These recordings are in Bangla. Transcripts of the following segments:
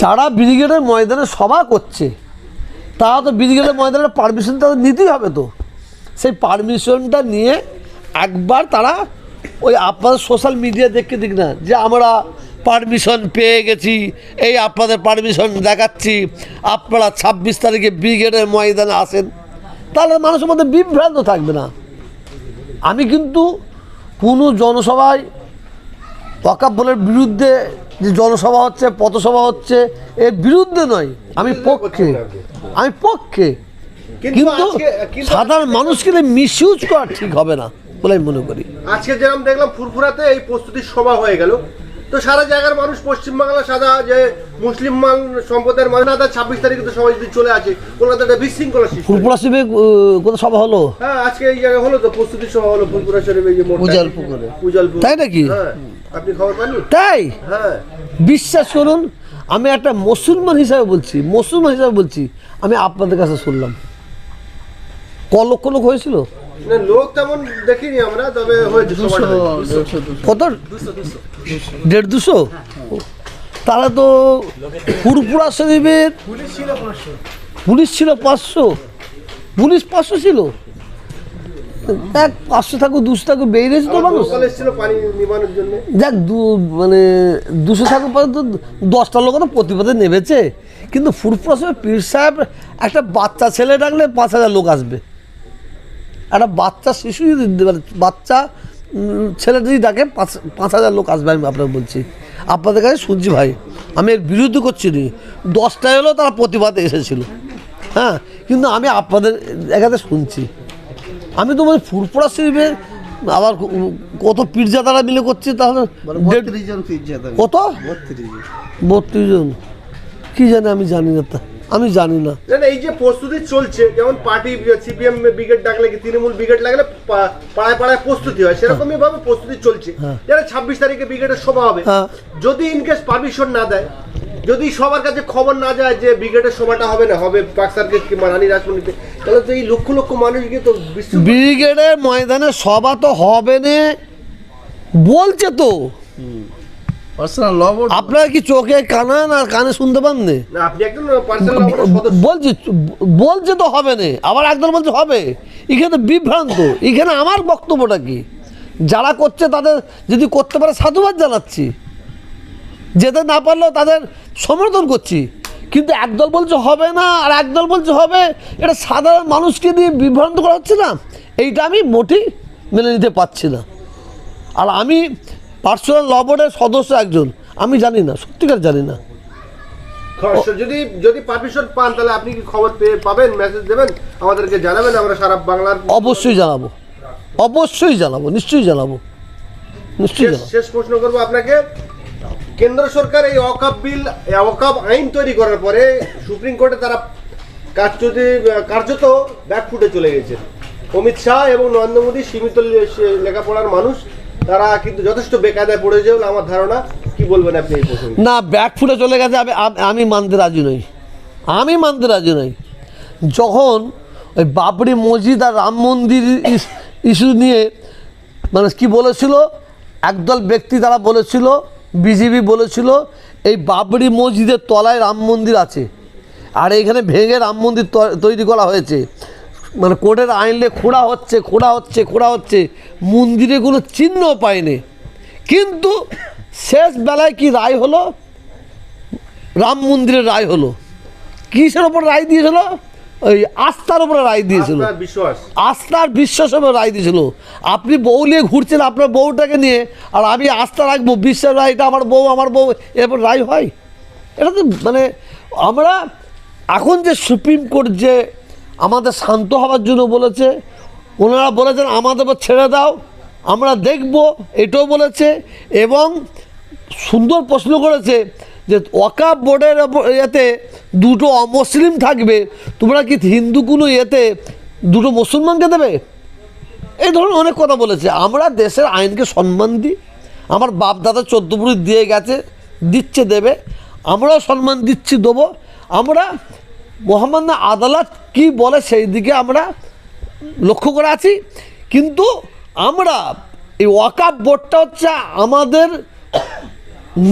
যারা ব্রিগেডের ময়দানে সভা করছে, তারা তো ব্রিগেডের ময়দানের পারমিশন তাদের নিতেই হবে তো। সেই পারমিশনটা নিয়ে একবার তারা ওই আপনাদের সোশ্যাল মিডিয়া দেখতে দিক না, যে আমরা পারমিশন পেয়ে গেছি, এই আপনাদের পারমিশন দেখাচ্ছি, আপনারা ছাব্বিশ তারিখে ব্রিগেডের ময়দানে আসেন। তাহলে মানুষের মধ্যে বিভ্রান্ত থাকবে না। আমি কিন্তু কোনো জনসভায় ওয়াকাব বলের বিরুদ্ধে যে জনসভা হচ্ছে পথসভা হচ্ছে এর বিরুদ্ধে নয়। আমি পক্ষে। আমি পক্ষে। কিন্তু সাধারণ মানুষকে মিস ইউজ করা ঠিক হবে না বলে আমি মনে করি। আজকে যেরকম দেখলাম ফুরফুরাতে এই প্রস্তুতির সভা হয়ে গেল। তো সারা জায়গার মানুষ পশ্চিমবাংলা সাদা যে মুসলিম মান সম্প্রদায়ের মানুষ না ছাব্বিশ তারিখে তো সবাই যদি চলে আসে কলকাতাতে একটা বিশৃঙ্খলা। ফুলপুরা শিবে কোথাও সভা হলো? হ্যাঁ আজকে এই জায়গায় হলো তো প্রস্তুতির সভা হলো ফুরফুরা শরীফ এই যে মোড়টা- উজাল পুকুরে। তাই নাকি? হ্যাঁ। আপনি খবর পাননি? তাই? হ্যাঁ। বিশ্বাস করুন আমি একটা মুসলমান হিসাবে বলছি মুসলমান হিসাবে বলছি আমি আপনাদের কাছে শুনলাম। ক লক্ষ লোক হয়েছিল? লোক তেমন দেখিনি আমরা তবে কত? দেড় দুশো? তাহলে তো ফুরপুরা শরীফের পুলিশ ছিল পাঁচশো। পুলিশ পাঁচশো ছিল? এক পাঁচশো থাকুক দুশো থাকুক বেরিয়েছে তো মানুষ। দেখ দু মানে দুশো থাকুক পর্যন্ত দশটা লোক তো প্রতিবাদে নেমেছে। কিন্তু ফুরপুরা শরীফ পীর সাহেব একটা বাচ্চা ছেলে ডাকলে পাঁচ হাজার লোক আসবে। একটা বাচ্চা শিশু যদি মানে বাচ্চা ছেলে যদি ডাকে পাঁচ পাঁচ হাজার লোক আসবে আমি আপনাকে বলছি। আপনাদের কাছে শুনছি ভাই আমি এর বিরুদ্ধে করছি নি। দশটায় হলেও তারা প্রতিবাদে এসেছিল। হ্যাঁ কিন্তু আমি আপনাদের এখানে শুনছি। আমি তো মানে ফুরপুরা শরীফের আবার ক- কত পীরজাদারা মিলে করছে তাহলে? পিজ্জা কত? বত্রিশ জন। কী জানি আমি জানি না তা। আমি জানি না। এই যে প্রস্তুতি চলছে যেমন পার্টি সিপিএম ব্রিগেড ডাকলে কি তৃণমূল ব্রিগেড লাগলে পা- পাড়ায় পাড়ায় প্রস্তুতি হয়? সেরকমই ভাবে প্রস্তুতি চলছে। হ্যাঁ। যারা ছাব্বিশ তারিখে ব্রিগেডের সভা হবে। হ্যাঁ। যদি ইনকেস পারমিশন না দেয় যদি সবার কাছে খবর না যায় যে ব্রিগেডের সভাটা হবে না হবে বাক্সারকে কিংবা রানী রাসমণিতে তাহলে তো এই লক্ষ লক্ষ মানুষকে তো বিশ্ব ব্রিগেডের ময়দানে সভা তো হবে না বলছে তো। আপনারা কি চোখে কানান আর কানে শুনতে পান না? না আপনি একজন বলছি বলছে তো হবে না আবার একদল বলছে হবে। এখানে বিভ্রান্ত এখানে আমার বক্তব্যটা কি? যারা করছে তাদের যদি করতে পারে সাধুবাদ জানাচ্ছি। যেতে না পারলেও তাদের সমর্থন করছি। কিন্তু একদল বলছে হবে না আর একদল বলছে হবে। এটা সাধারণ মানুষকে দিয়ে বিভ্রান্ত করা হচ্ছে না। এইটা আমি মোটেই মেনে নিতে পারছি না। আর আমি পার্সোনাল ল বোর্ডের সদস্য একজন। আমি জানি না সত্যিকার জানি না। যদি যদি পারমিশন পান তাহলে আপনি কি খবর পেয়ে পাবেন মেসেজ দেবেন? আমাদেরকে জানাবেন আমরা সারা বাংলার অবশ্যই জানাব। অবশ্যই জানাব নিশ্চয়ই জানাব। নিশ্চয়ই জানাব। শেষ প্রশ্ন করব আপনাকে। কেন্দ্র সরকার এই অকাপ বিল অকাপ আইন তৈরি করার পরে সুপ্রিম কোর্টে তারা কার্যত কার্যত ব্যাকফুটে চলে গেছে। অমিত শাহ এবং নরেন্দ্র মোদী সীমিত লেখাপড়ার মানুষ, তারা কিন্তু যথেষ্ট বেকায়দায় পড়েছে বলে আমার ধারণা। কি বলবেন আপনি এই প্রসঙ্গে? না ব্যাক ফুটে চলে গেছে, আমি মানতে রাজি নই। আমি মানতে রাজি নই। যখন ওই বাবরি মসজিদ আর রাম মন্দির ইস- ইস্যু নিয়ে মানে কি বলেছিল? একদল ব্যক্তি তারা বলেছিল বিজেপি বলেছিল, এই বাবরি মসজিদের তলায় রাম মন্দির আছে। আর এইখানে ভেঙে রাম মন্দির তৈরি করা হয়েছে। মানে কোর্টের আইনলে খোঁড়া হচ্ছে খোঁড়া হচ্ছে খোঁড়া হচ্ছে। মন্দিরে কোনো চিহ্ন পায়নি। কিন্তু শেষ বেলায় কি রায় হলো? রাম মন্দিরের রায় হলো। কিসের ওপর রায় দিয়েছিল? ওই আস্থার উপরে রায় দিয়েছিল। বিশ্বাস। আস্থার বিশ্বাসের উপর রায় দিয়েছিল। আপনি বউ নিয়ে ঘুরছেন আপনার বউটাকে নিয়ে আর আমি আস্থা রাখব বিশ্বাস রায় এটা আমার বউ আমার বউ এরপর রায় হয়। এটা তো মানে আমরা এখন যে সুপ্রিম কোর্ট যে আমাদের শান্ত হওয়ার জন্য বলেছে ওনারা বলেছেন আমাদের উপর ছেড়ে দাও আমরা দেখব এটাও বলেছে এবং সুন্দর প্রশ্ন করেছে যে ওয়াকাব বোর্ডের ইয়েতে দুটো অমুসলিম থাকবে, তোমরা কি হিন্দু কোনো ইয়েতে দুটো মুসলমানকে দেবে? এই ধরনের অনেক কথা বলেছে। আমরা দেশের আইনকে সম্মান দিই, আমার বাপ দাদা চোদ্দ পুরুষ দিয়ে গেছে, দিচ্ছে, দেবে। আমরাও সম্মান দিচ্ছি, দেবো। আমরা মোহাম্মদ আদালত কি বলে সেই দিকে আমরা লক্ষ্য করে আছি। কিন্তু আমরা এই ওয়াকাপ বোর্ডটা হচ্ছে আমাদের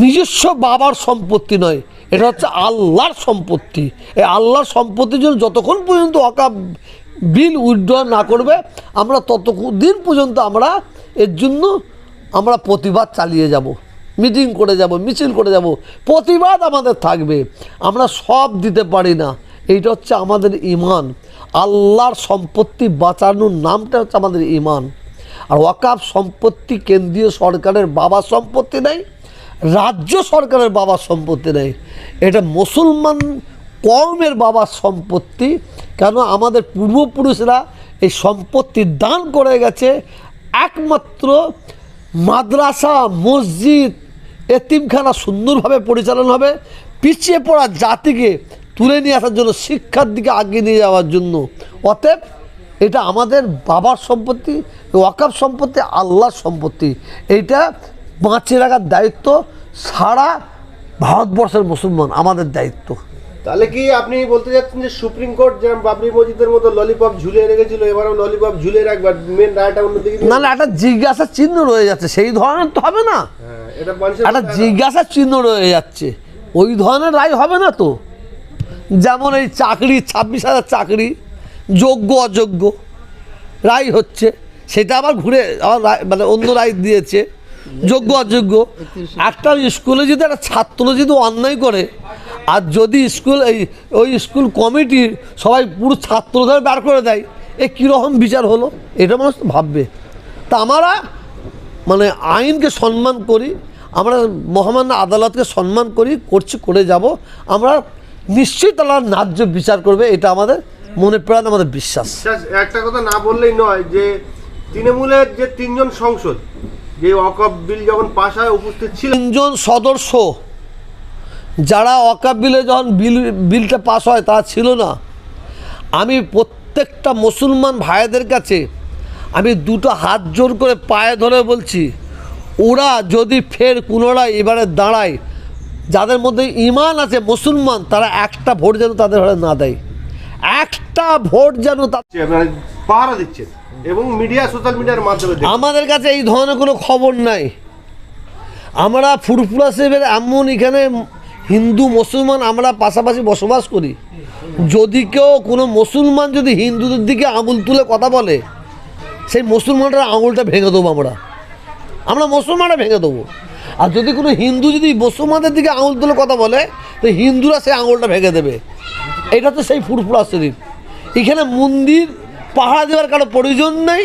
নিজস্ব বাবার সম্পত্তি নয়, এটা হচ্ছে আল্লাহর সম্পত্তি। এই আল্লাহর সম্পত্তির জন্য যতক্ষণ পর্যন্ত অকাপ বিল উইথড্র না করবে, আমরা ততদিন পর্যন্ত আমরা এর জন্য আমরা প্রতিবাদ চালিয়ে যাব, মিটিং করে যাব, মিছিল করে যাব, প্রতিবাদ আমাদের থাকবে। আমরা সব দিতে পারি না, এইটা হচ্ছে আমাদের ইমান আল্লাহর সম্পত্তি বাঁচানোর নামটা হচ্ছে আমাদের ইমান আর ওয়াকাফ সম্পত্তি কেন্দ্রীয় সরকারের বাবার সম্পত্তি নেই রাজ্য সরকারের বাবার সম্পত্তি নেই। এটা মুসলমান কর্মের বাবার সম্পত্তি। কেন? আমাদের পূর্বপুরুষরা এই সম্পত্তি দান করে গেছে। একমাত্র মাদ্রাসা, মসজিদ, এতিমখানা সুন্দরভাবে পরিচালনা হবে। পিছিয়ে পড়া জাতিকে তুলে নিয়ে আসার জন্য, শিক্ষার দিকে আগিয়ে নিয়ে যাওয়ার জন্য। অতএব এটা আমাদের বাবার সম্পত্তি, ওয়াকাফ সম্পত্তি, আল্লাহর সম্পত্তি। এইটা বাঁচিয়ে রাখার দায়িত্ব সারা ভারতবর্ষের মুসলমান আমাদের দায়িত্ব। তাহলে কি আপনি বলতে যাচ্ছেন যে সুপ্রিম কোর্ট যেমন বাবরি মসজিদের মতো ললিপপ ঝুলিয়ে রেখেছিল এবারও ললিপপ ঝুলিয়ে রাখবার মেন রায়টা অন্যদিকে দিয়ে- নাহলে একটা জিজ্ঞাসা চিহ্ন রয়ে যাচ্ছে সেই ধরনের তো হবে না। হ্যাঁ, এটা একটা জিজ্ঞাসার চিহ্ন রয়ে যাচ্ছে ওই ধরনের রায় হবে না তো। যেমন এই চাকরি ছাব্বিশ হাজার চাকরি যোগ্য অযোগ্য রায় হচ্ছে সেটা আবার ঘুরে আবার মানে অন্য রায় দিয়েছে। যোগ্য, অযোগ্য। একটা স্কুলে যদি একটা ছাত্র যদি অন্যায় করে, আর যদি স্কুল এই, ওই স্কুল কমিটির সবাই পুরো ছাত্রদের বার করে দেয়, এ কীরকম বিচার হলো? এটা মানুষ ভাববে। তা আমরা মানে আইনকে সম্মান করি, আমরা মহামান্য আদালতকে সম্মান করি, করছি, করে যাব। আমরা নিশ্চয়ই তারা ন্যায্য বিচার করবে, এটা আমাদের মনে প্রাণ, আমাদের বিশ্বাস। একটা কথা না বললেই নয় যে তৃণমূলের যে তিনজন সংসদ যে বিল যখন পাশ হয় উপস্থিত ছিলেন। তিনজন সদস্য যারা অকাপ বিলে যখন বিল বিলটা পাস হয় তা ছিল না। আমি প্রত্যেকটা মুসলমান ভাইদের কাছে আমি দুটো হাত জোর করে পায়ে ধরে বলছি ওরা যদি ফের পুনরায় এবারে দাঁড়ায় যাদের মধ্যে ইমান আছে মুসলমান তারা একটা ভোট যেন তাদের ঘরে না দেয়। একটা ভোট যেন তা মানে পাহারা দিচ্ছেন। এবং মিডিয়া, সোশ্যাল মিডিয়ার মাধ্যমে আমাদের কাছে এই ধরনের কোনো খবর নাই। আমরা ফুরফুরা সাহেবের এমন এখানে হিন্দু, মুসলমান আমরা পাশাপাশি বসবাস করি। যদি কেউ কোনো মুসলমান যদি হিন্দুদের দিকে আঙুল তুলে কথা বলে, সেই মুসলমানটার আঙুলটা ভেঙে দেবো আমরা। আমরা মুসলমানরা ভেঙে দেবো। আর যদি কোনো হিন্দু যদি মুসলমানদের দিকে আঙুল তুলে কথা বলে, তো হিন্দুরা সেই আঙুলটা ভেঙে দেবে। এটা তো সেই ফুরফুরা শরীফ এখানে মন্দির পাহারা দেওয়ার কারও প্রয়োজন নেই,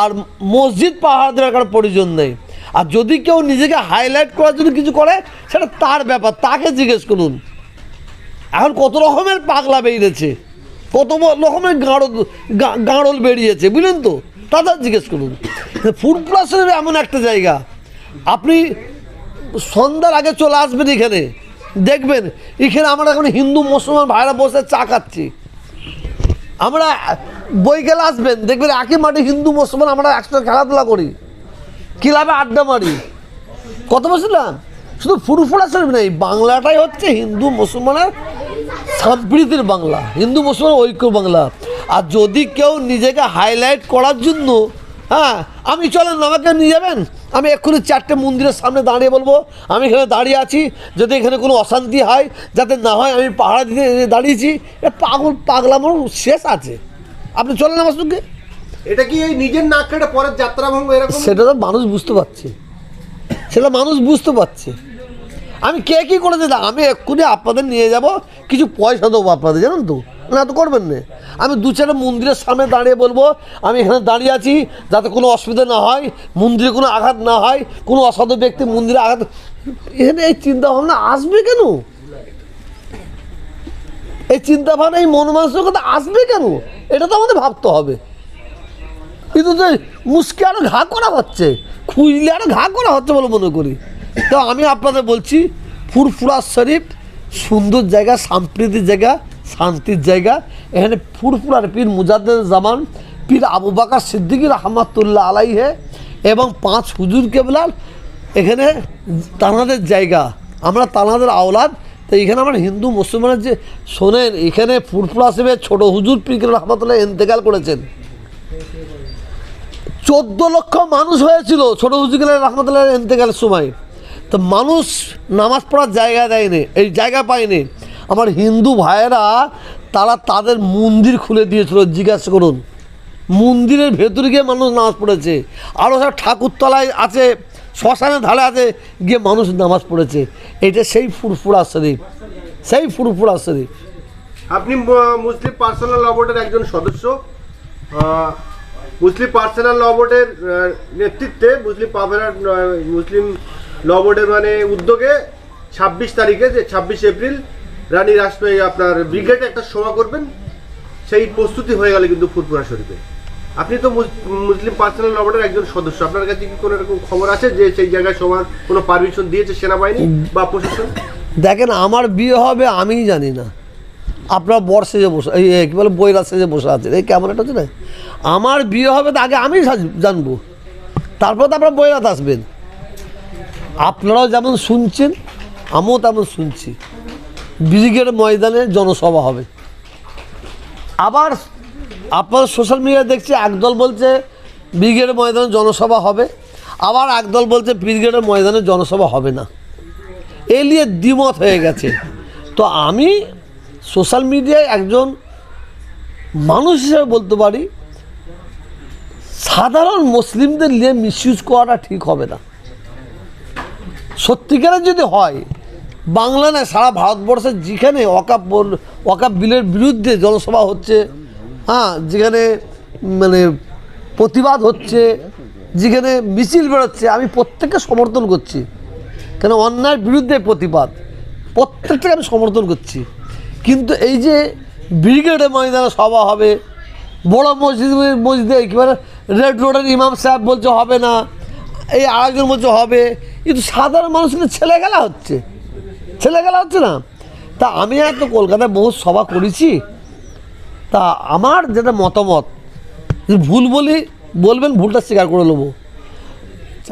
আর মসজিদ পাহারা দেওয়ার কারও প্রয়োজন নেই। আর যদি কেউ নিজেকে হাইলাইট করার জন্য কিছু করে, সেটা তার ব্যাপার, তাকে জিজ্ঞেস করুন। এখন কত রকমের পাগলা বেরিয়েছে, কত রকমের গাঁড়ল গাঁড়ল বেরিয়েছে, বুঝলেন তো? তাদের জিজ্ঞেস করুন। ফুড প্লাসের এমন একটা জায়গা, আপনি সন্ধ্যার আগে চলে আসবেন এখানে, দেখবেন, এখানে আমরা এখন হিন্দু, মুসলমান ভাইরা বসে চা খাচ্ছি। আমরা বইকেলে আসবেন, দেখবেন একই মাঠে হিন্দু, মুসলমান, আমরা একসাথে খেলাধুলা করি। ক্লাবে আড্ডা মারি? কত বলছিলাম শুধু ফুরফুরা শরীফ নেই, বাংলাটাই হচ্ছে হিন্দু, মুসলমানের সম্প্রীতির বাংলা, হিন্দু, মুসলমান ঐক্য বাংলা। আর যদি কেউ নিজেকে হাইলাইট করার জন্য হ্যাঁ আমি চলেন, আমাকে নিয়ে যাবেন, আমি এক্ষুনি চারটে মন্দিরের সামনে দাঁড়িয়ে বলব, আমি এখানে দাঁড়িয়ে আছি, যদি এখানে কোনো অশান্তি হয়, যাতে না হয়, আমি পাহাড়া দিতে দাঁড়িয়েছি, এ পাগল, পাগলামোর শেষ আছে। আপনি চলেন আমার সঙ্গে। এটা কি এই নিজের নাক কেটে পরের যাত্রা ভঙ্গ এরকম? সেটা তো মানুষ বুঝতে পারছে। সেটা মানুষ বুঝতে পারছে। আমি কে কী করে দিলাম আমি এক্ষুনি আপনাদের নিয়ে যাব কিছু পয়সা দেবো আপনাদের জানেন তো? না তো করবেন না। আমি দু চারটা মন্দিরের সামনে দাঁড়িয়ে বলব আমি এখানে দাঁড়িয়ে আছি যাতে কোনো অসুবিধা না হয় মন্দিরে কোনো আঘাত না হয় কোনো অসাধু ব্যক্তি মন্দিরে আঘাত এখানে এই চিন্তা ভাবনা আসবে কেন? এই চিন্তা ভাবনা এই মন মানসিকতা আসবে কেন? এটা তো আমাদের ভাবতে হবে। কিন্তু তো মুসকে আরও ঘা করা হচ্ছে, খুঁজলে আরও ঘা করা হচ্ছে বলে মনে করি। তো আমি আপনাদের বলছি, ফুরফুরা শরীফ, সুন্দর জায়গা, সাম্প্রতিক জায়গা, শান্তির জায়গা। এখানে ফুরফুরার পীর মুজাদ্দের জামান, পীর আবু বাকার সিদ্দিকী রহমাতুল্লাহ আলাইহে, এবং পাঁচ হুজুর কেবলার এখানে তানাদের জায়গা। আমরা তানাদের আওলাদ তো এখানে আমার হিন্দু মুসলমানের যে শোনেন, এখানে ফুরফুরা সাহেবের ছোট হুজুর পীর রহমাতুল্লাহ ইন্তেকাল করেছেন। চোদ্দ লক্ষ মানুষ হয়েছিল ছোট হুজুগেলের রহমতুল্লাহ ইন্তেকালের সময়। তো মানুষ নামাজ পড়ার জায়গা দেয়নি, এই জায়গা পায়নি। আমার হিন্দু ভাইয়েরা, তারা তাদের মন্দির খুলে দিয়েছিল, জিজ্ঞাসা করুন। মন্দিরের ভেতরে গিয়ে মানুষ নামাজ পড়েছে। আরও সব ঠাকুরতলায় আছে শ্মশানের ধারে আছে গিয়ে মানুষ নামাজ পড়েছে। এটা সেই ফুরফুরা শরীফ। সেই ফুরফুরা শরীফ। আপনি মুসলিম পার্সোনাল ল বোর্ডের একজন সদস্য। মুসলিম পার্সোনাল ল বোর্ডের নেতৃত্বে মুসলিম পাবেরার মুসলিম ল বোর্ডের মানে উদ্যোগে ছাব্বিশ তারিখে, যে ছাব্বিশ এপ্রিল, রানী রাজশাহী আপনার ব্রিগেডে একটা সভা করবেন। সেই প্রস্তুতি হয়ে গেল কিন্তু ফুরপুরা শরীফে। আপনি তো মুসলিম পার্সোনাল ল বোর্ডের একজন সদস্য। আপনার কাছে কি কোনো এরকম খবর আছে যে সেই জায়গায় সবার কোনো পারমিশন দিয়েছে সেনাবাহিনী বা প্রশাসন? দেখেন, আমার বিয়ে হবে, আমিই জানি না। আপনার বর সেজে বসে, এই কি বলে, বইরা সেজে বসে আছে। এই একটা হচ্ছে না? আমার বিয়ে হবে, তো আগে আমি জানব। তারপর তো আপনার বইরাত আসবেন। আপনারাও যেমন শুনছেন, আমিও তেমন শুনছি। ব্রিগেড ময়দানে জনসভা হবে। আবার আপনার সোশ্যাল মিডিয়া দেখছি, একদল বলছে ব্রিগেড ময়দানে জনসভা হবে, আবার একদল বলছে ব্রিগেডের ময়দানে জনসভা হবে না। এ নিয়ে দ্বিমত হয়ে গেছে। তো আমি সোশ্যাল মিডিয়ায় একজন মানুষ হিসেবে বলতে পারি, সাধারণ মুসলিমদের নিয়ে মিসইউজ করাটা ঠিক হবে না। সত্যিকারের যদি হয়, বাংলা না সারা ভারতবর্ষের যেখানে বল- ওয়াকাপ বিলের বিরুদ্ধে জনসভা হচ্ছে হ্যাঁ যেখানে মানে প্রতিবাদ হচ্ছে, যেখানে মিছিল বেরোচ্ছে, আমি প্রত্যেককে সমর্থন করছি। কেন, অন্যায়ের বিরুদ্ধে প্রতিবাদ প্রত্যেকটাকে আমি সমর্থন করছি। কিন্তু এই যে ব্রিগেডে ময়দানে সভা হবে, বড় মসজিদ, মসজিদে একেবারে রেড রোডের ইমাম সাহেব বলছে হবে না, এই আরেকজন বলছে হবে কিন্তু সাধারণ মানুষের ছেলে গেলা হচ্ছে। ছেলে গেলা হচ্ছে না। তা আমি আর তো কলকাতায় বহু সভা করেছি তা আমার যেটা মতামত ভুল বলি বলবেন ভুলটা স্বীকার করে নেব।